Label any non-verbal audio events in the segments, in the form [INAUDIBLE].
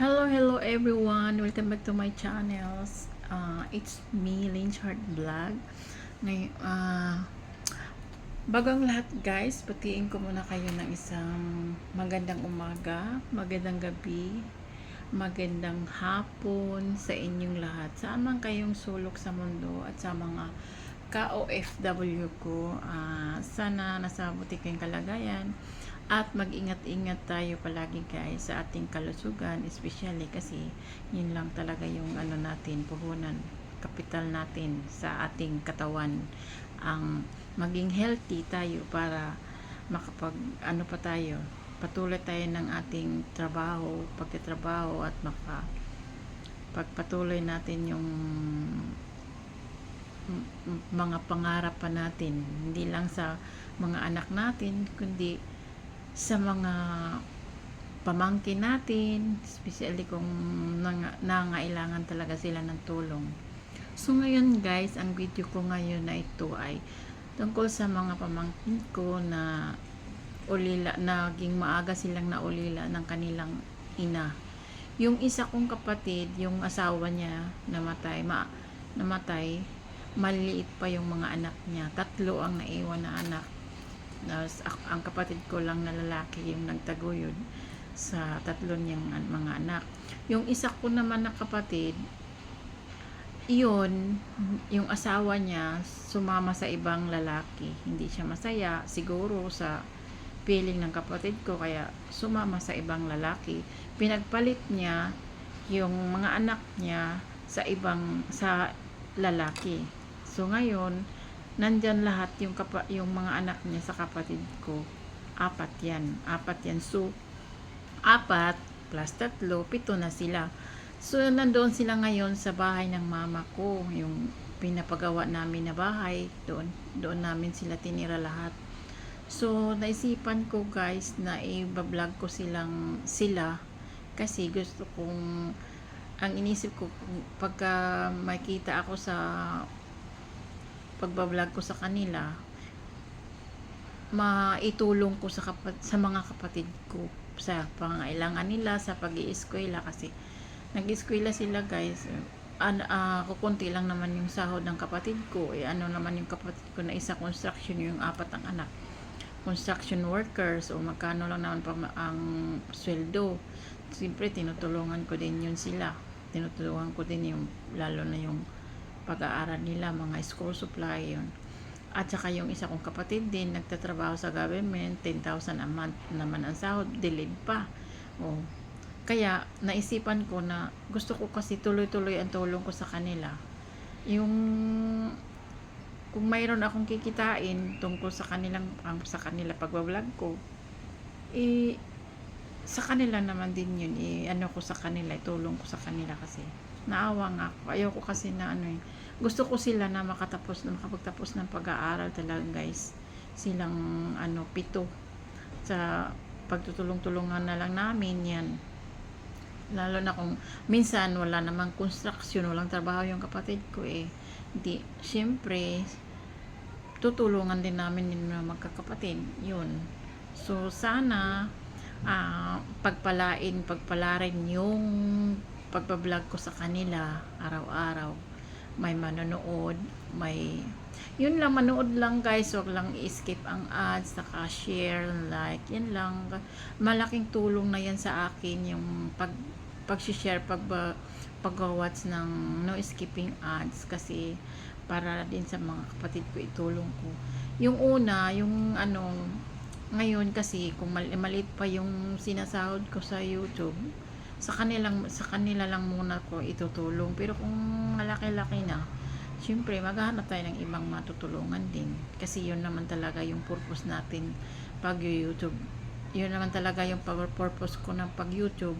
Hello, hello everyone. Welcome back to my channels. Uh, it's me, Lynch Heart Vlog. Ngay, uh, bagang lahat guys, patiin ko muna kayo ng isang magandang umaga, magandang gabi, magandang hapon sa inyong lahat. Saan man kayong sulok sa mundo at sa mga ka-OFW ko, uh, sana nasa buti kayong kalagayan at mag-ingat-ingat tayo palagi guys sa ating kalusugan especially kasi yun lang talaga yung ano natin puhunan kapital natin sa ating katawan. Ang maging healthy tayo para makapag ano pa tayo patuloy tayo ng ating trabaho pagtatrabaho at maka pagpatuloy natin yung mga pangarap pa natin. Hindi lang sa mga anak natin kundi sa mga pamangkin natin especially kung nang, nangailangan talaga sila ng tulong so ngayon guys ang video ko ngayon na ito ay tungkol sa mga pamangkin ko na ulila naging maaga silang naulila ng kanilang ina yung isa kong kapatid yung asawa niya namatay ma, namatay maliit pa yung mga anak niya. Tatlo ang naiwan na anak. Tapos, ang kapatid ko lang na lalaki yung nagtaguyod sa tatlo niyang mga anak. Yung isa ko naman na kapatid, iyon, yung asawa niya, sumama sa ibang lalaki. Hindi siya masaya, siguro sa feeling ng kapatid ko, kaya sumama sa ibang lalaki. Pinagpalit niya yung mga anak niya sa ibang, sa lalaki So ngayon, nandyan lahat yung, kapa, yung mga anak niya sa kapatid ko. Apat yan. Apat yan. So, apat plus tatlo, pito na sila. So, nandoon sila ngayon sa bahay ng mama ko. Yung pinapagawa namin na bahay. Doon, doon namin sila tinira lahat. So, naisipan ko guys na i-vlog ko silang sila kasi gusto kong ang inisip ko pagka makita ako sa pagbablog ko sa kanila maitulong ko sa, kapat, sa mga kapatid ko sa pangailangan nila sa pag eskwela kasi nag-eskwela sila guys. An uh, kukunti lang naman yung sahod ng kapatid ko. Eh ano naman yung kapatid ko na isa? Construction yung apat ang anak. Construction workers o magkano lang naman pa ang sweldo. Siyempre tinutulungan ko din yun sila. Tinutulungan ko din yung lalo na yung pag-aaral nila, mga school supply yun. At saka yung isa kong kapatid din, nagtatrabaho sa government, 10,000 a month naman ang sahod, delayed pa. Oh. Kaya, naisipan ko na gusto ko kasi tuloy-tuloy ang tulong ko sa kanila. Yung kung mayroon akong kikitain tungkol sa kanilang sa kanila pagbablog ko, eh, sa kanila naman din yun, eh, ano ko sa kanila, itulong ko sa kanila kasi naawa nga ako. Ayoko kasi na ano eh. Gusto ko sila na makatapos na makapagtapos ng pag-aaral talaga guys. Silang ano pito sa pagtutulong-tulungan na lang namin yan. Lalo na kung minsan wala namang construction, walang trabaho yung kapatid ko eh. Di, syempre, tutulungan din namin yung mga magkakapatid. Yun. So, sana, uh, pagpalain, pagpalarin yung pagbablog ko sa kanila araw-araw may manonood may yun lang manood lang guys. Wag lang i-skip ang ads saka share like yan lang. Malaking tulong na yan sa akin yung pag pag-share pag pag-watch ng no skipping ads kasi para din sa mga kapatid ko itulong ko. Yung una yung ano ngayon kasi kung maliit pa yung sinasahod ko sa YouTube sa kanilang sa kanila lang muna ko itutulong. Pero kung malaki-laki na syempre maghahanap tayo ng ibang matutulungan din. Kasi yun naman talaga yung purpose natin pag YouTube. Yun naman talaga yung purpose ko ng pag YouTube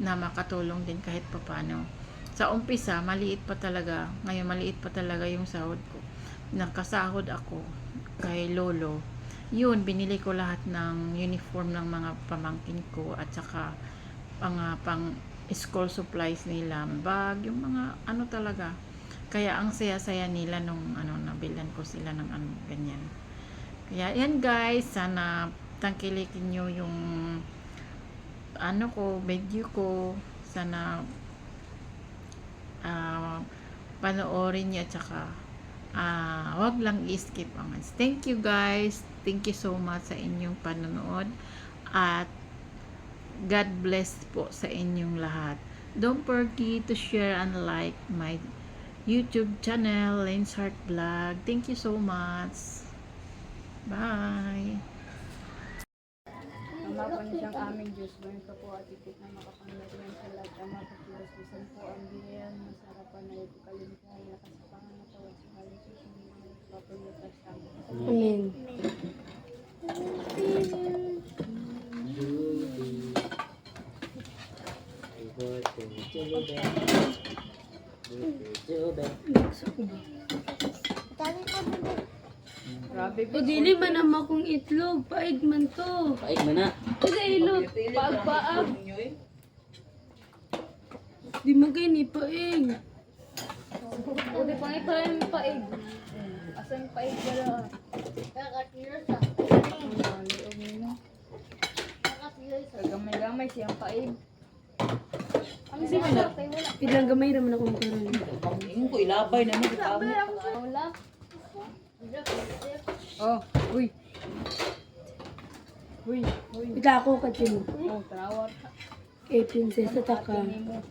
na makatulong din kahit papano. Sa umpisa maliit pa talaga. Ngayon maliit pa talaga yung sahod ko. Nakasahod ako kay lolo. Yun binili ko lahat ng uniform ng mga pamangkin ko at saka pang, uh, pang school supplies nila, bag, yung mga ano talaga. Kaya ang saya-saya nila nung ano, nabilan ko sila ng ano, ganyan. Kaya yan guys, sana tangkilikin nyo yung ano ko, video ko Sana ah panoorin niyo at saka ah wag lang i-skip ang ads. Thank you guys. Thank you so much sa inyong panonood at God bless po sa inyong lahat. Don't forget to share and like my YouTube channel, Lane's Heart Vlog. Thank you so much. Bye. Ama po siyang aming Diyos, bayan ka po at itik na makapangyarihan sa lahat. Ama po Diyos, bisan po ang biyayang masarapan na ito kalimpihan, lakas sa pangangatawad sa halos sa mga papalutas sa amin. Amen. Grabe O dili man naman akong itlog, paig man to. Paig man na. Kasi ilog, paag-paag. Di man kayo ni paig. Buti pang ito yung paig. Asan paig ka lang? Gamay-gamay siyang paig. Ang simula. Ilang gamay naman ako makaroon. Ingon ko ilabay na mo kita mo. Wala. Oh, uy. Uy, uy. Ita ako katino. Oh, trawar. Kay prinsesa taka. Tingin mo.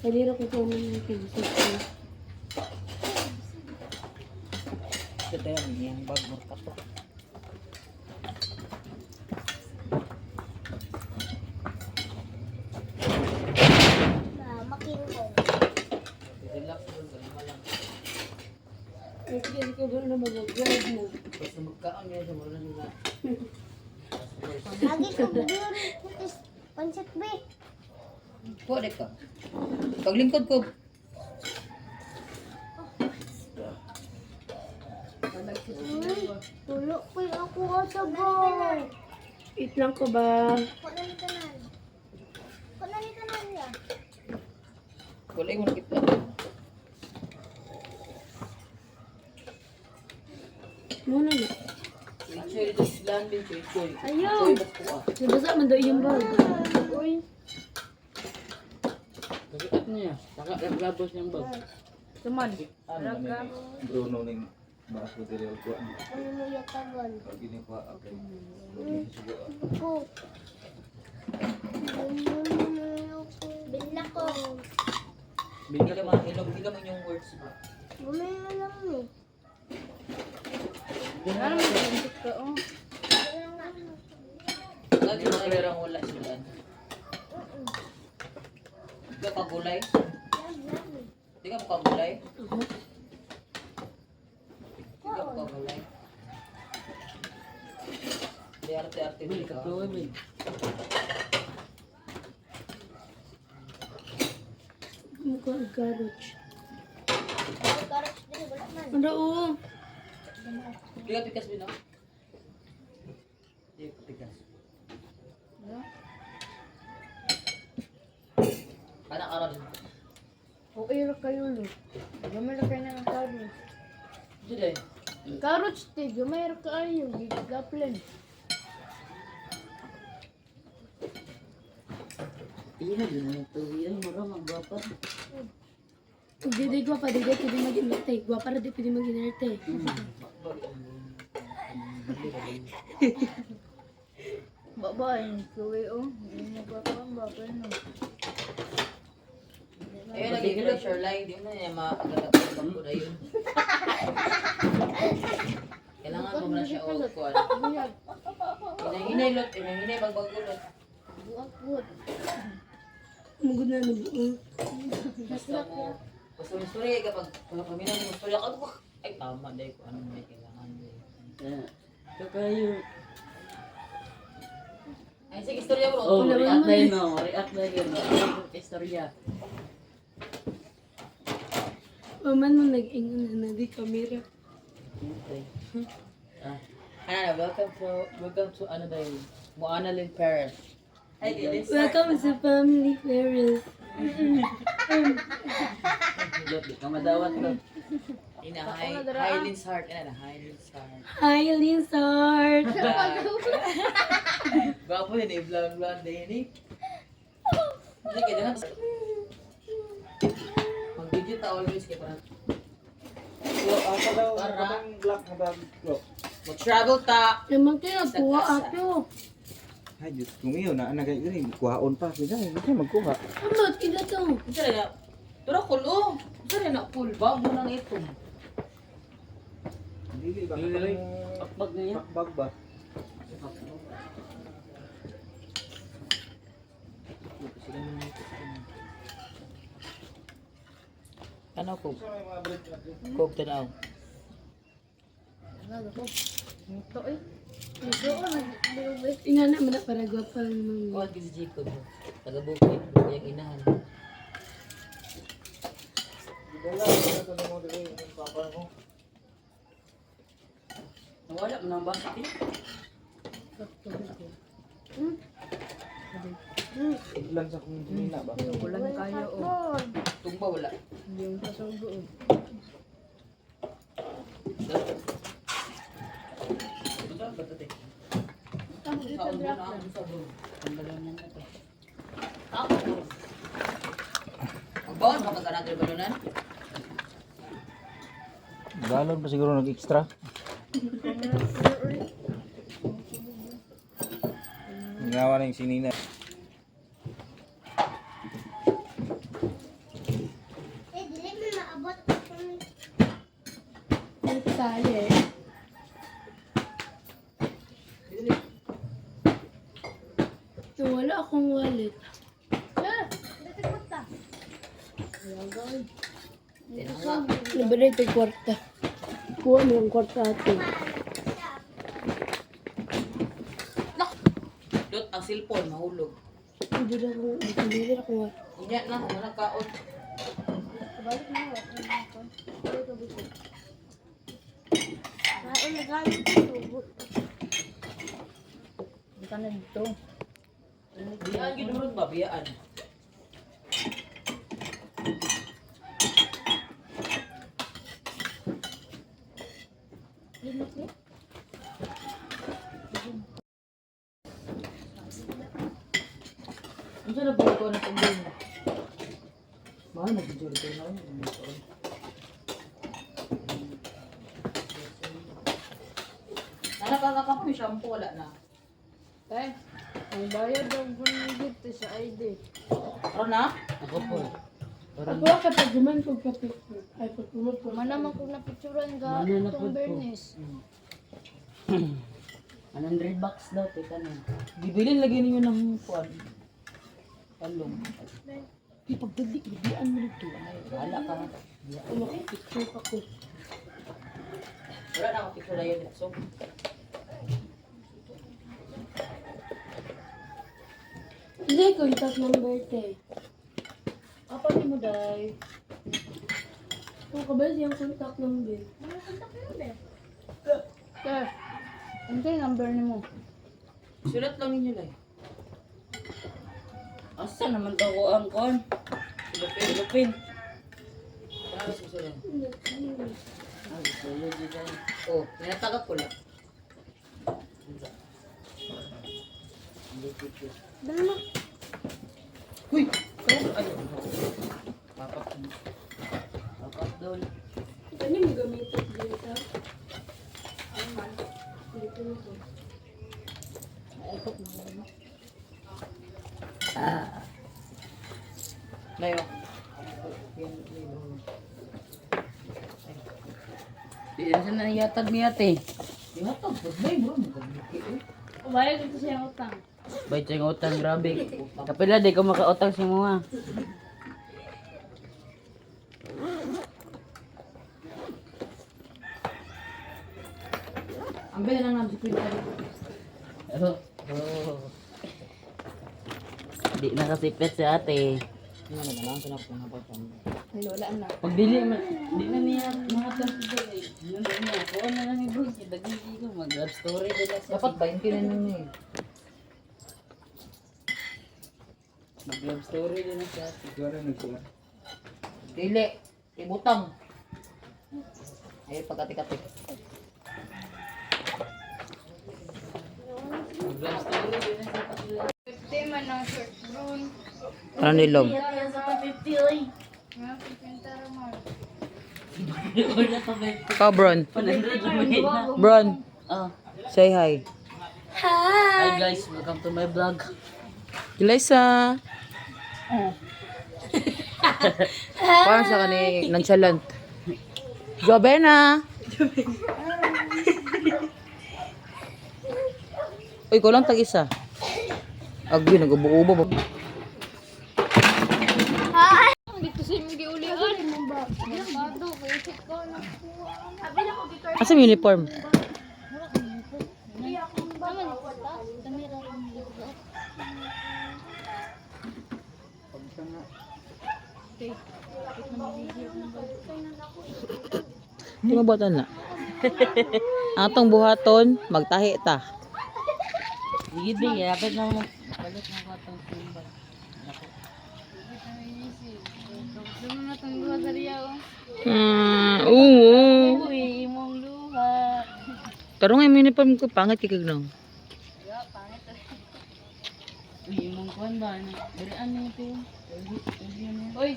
Kalira ko ko ng prinsesa. Kita yan yang bag mo kato. Relax mo kalma lang. Sige, sige, gano'n na mag-guard mo. Basta magkaon niya sa muna nila. Lagi ko bigyan putis pancit be. Pwede ka. Paglingkod ko. Tulo ko ako sa boy. Eat lang ko ba? Kunan ni kanan. Kunan ni kanan ya. Kulay mo na kita. Muna na. Landing choy choy. Ayaw. Choy bas ko ah. Nabasa man daw yung bag. Uy. Kagiat niya. Saka labos niyang bag. Tuman. Bruno ning bahas ko diri ko Ano mo yung tagal? pag ini pa okay. Ko. Bila ko. Ilong ilong yung words mo. Bumili na lang ni. Ano mo yung ka oh. Lagi mo clear ang wala sila. Di ka kagulay? Di ka kagulay? Di ka kagulay? Di arte-arte di ka. Mukha ang garage. Karot din wala man. Ano oo? Di ka pikas bino? Di ka pikas. Anak Arab. Okay ra kayo lo. Gamay ra kayo ng carrots. Di day. Carrots te, gamay ra kayo. Gigaplen. Iya, yun ito. Yan, marang ang gwapa. Kung di gwapa, di di pwede mag-inerte. Gwapa na di pwede mag-inerte. Babae, kuwi oh. Hindi mo pa pa ang babae no. Ayun, lagi ko lang Shoreline. Di mo na niya makagagat ng bangko na yun. [LAUGHS] Kailangan mo na siya o kuwan. Inahinay lot, inahinay magbago lot. Buak-buak. Mugod na na buo. Basta mo, basta mo story kapag paminaw mo story ako, ay tama dahil ko ano may kailangan. Kakayo. Ay, sige, istorya bro. Oh, Wala react na yun, no? React na yun. no? Istorya. Paman mo nag-ingon na na di kamera. Okay. Ah, ano, welcome to, welcome to ano dahil, Moana Lynn Paris. Ay, Dennis. Welcome sa Family Paris. Lot, di Ina, Highlands Heart. Ina na, Highlands Heart. Hi, Linsart. Ah, mo yun eh, vlog-vlog din eh. Hindi ka na. Mag-digit always kaya parang So, ako daw, Para. katang black na bag ko. mag-travel ta. Naman kayo, kuha ato. Ay, Diyos kong iyo, na nagay rin. Kuhaon pa. Sige, hindi magkuha. Amot, ila to. Rin na. Tura kulo. Rin na full bag mo nang ito. Dili ba? Dili. Pakbag na yan. Bag ba? Ano ko? Kog tanaw. Ito eh. Ito ko nag Ina na, para gwapa naman. Kawag si Jacob. Taga bukid. Yung inahan. Dala, dala ko mo dali. Papa ko. Nawala mo nang bakit eh. Ilan sa kong dinina ba? Walang kayo oh. Tumba wala. Hindi yung kasugo oh. Saan ba ito, te? Saan mo na ako sa bro? Ang balonan na to. Ako bro. Magbawal mo ka natin balonan? Galon pa siguro nag-extra. Ngawa na yung sinina. Eh, tali eh. So, wala akong wallet. Ah, dati ko ta. Nabala ito yung kwarta. Kuha mo yung kwarta ato. Dot ang cellphone mahulog. Hindi na akong, hindi na wallet. Unya na, wala kaon. Balik mo ako. Kaon na galing ko. Hindi ka na dito. Biyaan naman ba? Biyaan. Ang sarap ba ito na? Mahal na video ito na yun. Nakakakapa mo yung shampoo, wala na. Eh, ang bayad daw ko dito sa ID. Ano na? Ako po. Ako kapag guman ko kapit Ay, pag guman ko. Manaman ko na picturean ga Mana na itong po Bernice. [CLEARS THROAT] 100 bucks daw, teka na. Bibilin lagi ninyo ng kuwan. Talong. Di pagdali, ibian mo nito. Ay, wala ka. Ano, picture pa ko. Wala na ako picture na yun. So, Hindi, contact number te. Apa ni mo day? Kung kabal siyang contact number. Ano yung number ni mo? sulat lang ninyo lang. Asa naman daw ko ang kon? Lupin. Lupin. Ano sulat? Ay, sulo dito. Oh, tinatagap ko lang. Dali mo. Uy! Kaya ay. Papak. Papak doon. Ano mo gamitin dito? Ano man? Dito nito. Layo. Di na siya nangyatag ni ate. Tinatag. Pagmay bro. Bayad ito siya utang. Bay siya utang, grabe. Kapila, di ko makautang si mga. Ang bela lang namin si Quinta. Oh. oh. Di na kasipet si ate. Ano na lang sa ako na pa. Ay, wala na. Pag dili, ma- di na niya makatang si Joy. Yun na niya. Na lang ni Boy. Dagigi ko. Mag-love story nila siya. Dapat 20 na nun eh. Mag-love story din na siya. Ikaw na nagsulat. Dili. Ibutang. Ay, pagkati-kati. Mag-love story din na sa kanila. Tema ng short brown. Ano nilog? Kaya sa pa-50 oy. Nga, pipinta naman. Wala pa 50. Ikaw, Bron. 100 naman na. Bron, Oh. say hi. Hi guys, welcome to my vlog. Eliza. Parang sa kani nonchalant. Jovena. Uy, ko lang tag-isa. Agbi, nag-ubo-ubo. Asa yung uniform? Di mabatan na. Atong buhaton, magtahi ta. Sige din, yapit na mo. Balik na ko itong riya. oh. Hmm, oo. Uy, imong luha. Pero nga yung uniform ko, pangit kikig no. Uy, imong kuhan ba? Dari ano ito? Uy,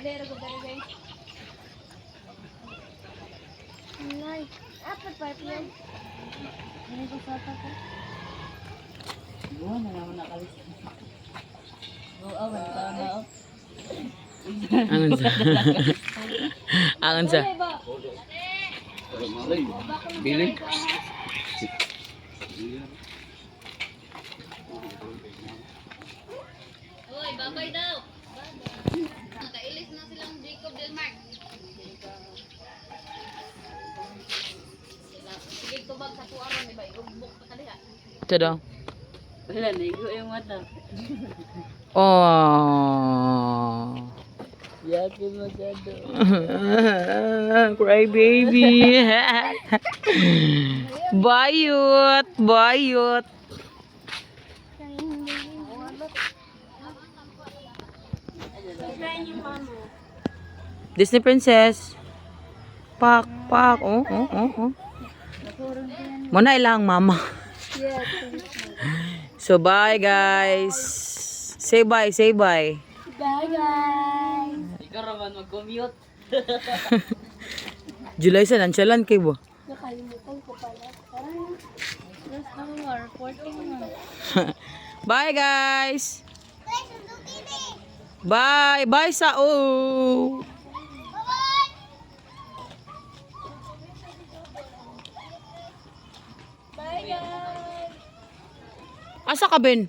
alera ko dali guys. Nay, apat pa yan. Ano ko sa ko? Buwan na naman nakalis. Oo, awan ka na. oh. Angon sa. [LAUGHS] Angon sa. Bili. Uy, babay daw. Nakailis na silang Jacob Delmark. Sige, tubag sa tuaron, di ba? Iugbok pa kaliha. Ito daw. Wala, naigo yung mata. Oh. Yakin masyado. [LAUGHS] Cry baby. [LAUGHS] bayot, bayot. Disney princess. Pak, pak. Oh, oh, oh, oh. Muna ilang mama. So bye guys. Say bye, say bye. Ikaw raman mag-commute. [LAUGHS] July sa nonchalant kay bo. Nakalimutan ko pala. Parang, last hour, 14 na. [LAUGHS] Bye guys. Bye, bye sa o. Asa ka Ben?